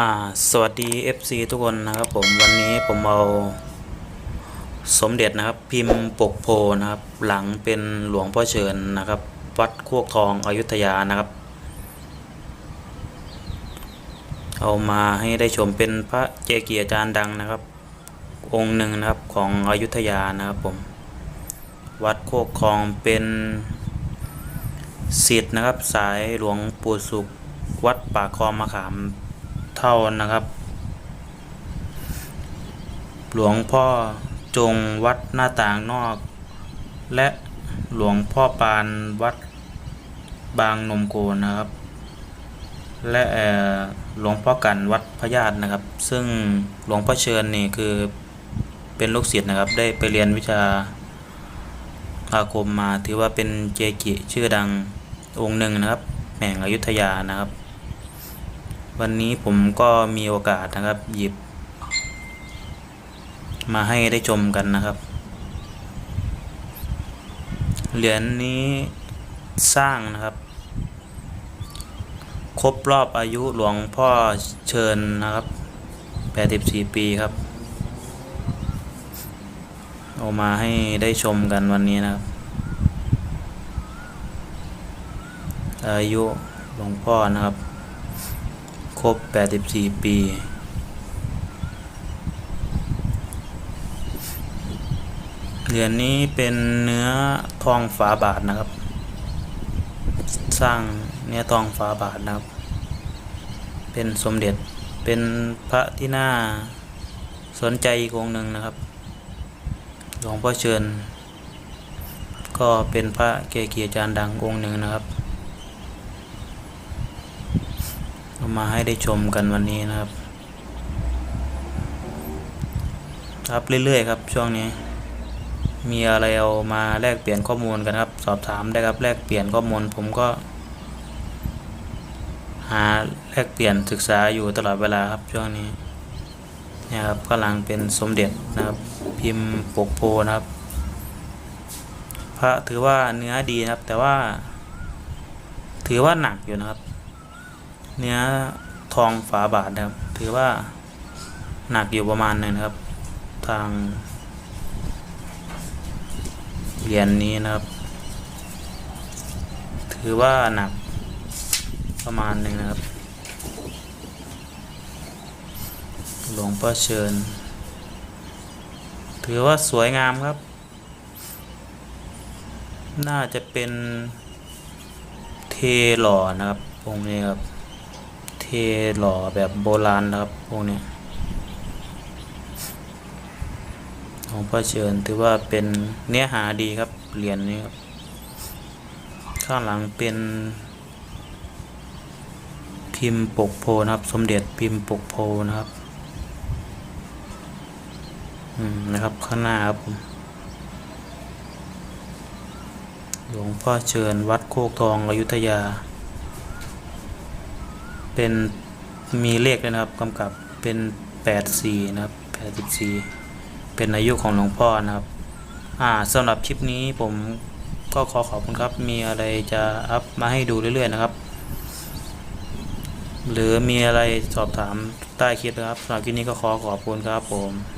อ่าสวัสดี FC ทุกคนนะครับผมวันนี้ผมเอาสมเด็จนะครับพิมพ์ปกโพนะครับ หลังเป็นหลวงพ่อเชิญนะครับ วัดโคกทองอยุธยานะครับ เอามาให้ได้ชมเป็นพระเจกีอาจารย์ดังนะครับ องค์หนึ่งนะครับของอยุธยานะครับผมวัดโคกทองเป็นศิษย์นะครับสายหลวงปู่สุขวัดป่าคลองมะขาม เท่านะครับ หลวงพ่อจงวัดหน้าต่างนอก และหลวงพ่อปานวัดบางนมโกนะครับ และหลวงพ่อกันวัดพญาตนะครับ ซึ่งหลวงพ่อเชิญนี่คือเป็นลูกศิษย์นะครับ ได้ไปเรียนวิชาอาคมมาถือว่าเป็นเจกิชื่อดังองค์หนึ่งนะครับ แห่งอยุธยานะครับ วันนี้ผมก็มีโอกาสนะครับหยิบ มาให้ได้ชมกันนะครับ เหรียญนี้สร้างนะครับ ครบรอบอายุหลวงพ่อเชิญนะครับ 84 ปีครับ เอามาให้ได้ชมกันวันนี้นะครับ อายุหลวงพ่อนะครับ ครบ 84 ปี เหรียญนี้เป็นเนื้อทองฝาบาทนะครับ สร้างเนื้อทองฝาบาทนะครับ เป็นสมเด็จ เป็นพระที่น่าสนใจอีกองค์หนึ่งนะครับ หลวงพ่อเชิญ ก็เป็นพระเกจิอาจารย์ดังองค์หนึ่งนะครับ เอา มาให้ได้ชมกันวันนี้นะครับครับเรื่อยๆครับช่วงนี้ มีอะไรเอามาแลกเปลี่ยนข้อมูลกันครับ สอบถามได้ครับแลกเปลี่ยนข้อมูลผมก็ หาแลกเปลี่ยนศึกษาอยู่ตลอดเวลาครับช่วงนี้เนี่ยครับกำลังเป็นสมเด็จนะครับ พิมพ์ปกโพนะครับ พระถือว่าเนื้อดีนะครับ แต่ว่า ถือว่าหนักอยู่นะครับ เนื้อทองฝาบาทนะครับ ถือว่าหนักอยู่ประมาณหนึ่งนะครับ ทางเหรียญนี้นะครับ ถือว่าหนักประมาณหนึ่งนะครับ หลวงพ่อเชิญ ถือว่าสวยงามครับ น่าจะเป็นเทหล่อนะครับองค์นี้ครับ หล่อแบบโบราณนะครับองค์นี้หลวงพ่อเชิญถือว่าเป็นเนื้อหาดีครับเหรียญนี้ครับ ข้างหลังเป็น พิมพ์ปกโพนะครับ สมเด็จพิมพ์ปกโพนะครับอืมนะครับข้างหน้าครับผมหลวงพ่อเชิญวัดโคกทองอยุธยา เป็นมีเลขเลยนะครับกำกับเป็นแปดสี่นะครับแปดสิบสี่เป็นอายุของหลวงพ่อนะครับ อ่าสำหรับคลิปนี้ผมก็ขอขอบคุณครับ มีอะไรจะอัพมาให้ดูเรื่อยๆนะครับ หรือมีอะไรสอบถามใต้คลิปนะครับสำหรับคลิปนี้ก็ขอขอบคุณครับผม